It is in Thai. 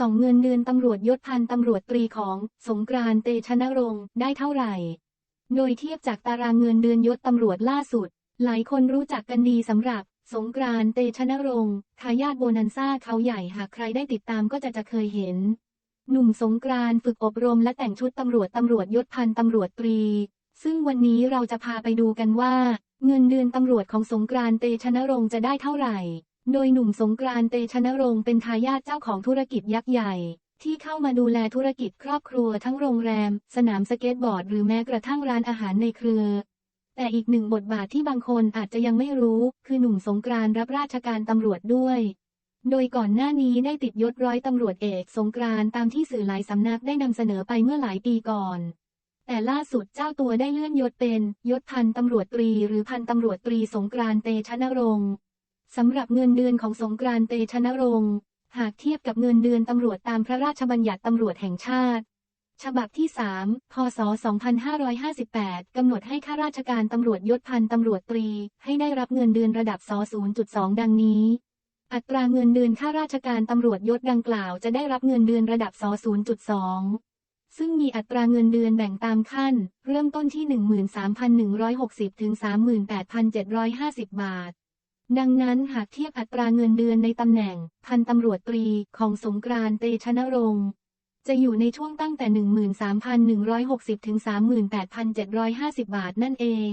สองเงินเดือนตำรวจยศพันตำรวจตรีของสงกรานต์เตชะนรงค์ได้เท่าไหร่ โดยเทียบจากตารางเงินเดือนยศตำรวจล่าสุด หลายคนรู้จักกันดีสำหรับ สงกรานต์เตชะนรงค์ทายาทโบนันซ่าเขาใหญ่หากใครได้ติดตามก็จะจะเคยเห็น หนุ่มสงกรานต์ฝึกอบรมและแต่งชุดตำรวจตำรวจยศพันตำรวจตรี ซึ่งวันนี้เราจะพาไปดูกันว่า เงินเดือนตำรวจของสงกรานต์เตชะนรงค์จะได้เท่าไหร่ โดยหนุ่มสงกรานต์เตชะนรงค์เป็นทายาทเจ้าของธุรกิจยักษ์ใหญ่ ที่เข้ามาดูแลธุรกิจครอบครัวทั้งโรงแรม สนามสเก็ตบอร์ดหรือแม้กระทั่งร้านอาหารในเครือ แต่อีกหนึ่งบทบาทที่บางคนอาจจะยังไม่รู้ คือหนุ่มสงกรานต์รับราชการตำรวจด้วย โดยก่อนหน้านี้ได้ติดยศร้อยตำรวจเอกสงกรานต์ตามที่สื่อหลายสำนักได้นำเสนอไปเมื่อหลายปีก่อนแต่ล่าสุดเจ้าตัวได้เลื่อนยศเป็น ยศพันตำรวจตรี หรือพันตำรวจตรีสงกรานต์เตชะนรงค์ สำหรับเงินเดือนของสงกรานต์เตชะนรงค์ หากเทียบกับเงินเดือนตำรวจตามพระราชบัญญัติตำรวจแห่งชาติ ฉบับที่ 3 พศ 2558 กำหนดให้ข้าราชการตำรวจยศพันตำรวจตรี ให้ได้รับเงินเดือนระดับส0.2 ดังนี้ อัตราเงินเดือนข้าราชการตำรวจยศดังกล่าวจะได้รับเงินเดือนระดับส0.2 ซึ่งมีอัตราเงินเดือนแบ่งตามขั้น เริ่มต้นที่ 13,160 ถึง 38,750 บาท ดังนั้นหากเทียบอัตราเงินเดือนในตำแหน่ง พันตำรวจตรีของสงกรานต์เตชะนรงค์จะอยู่ในช่วงตั้งแต่ 13,160 ถึง 38,750 บาทนั่นเอง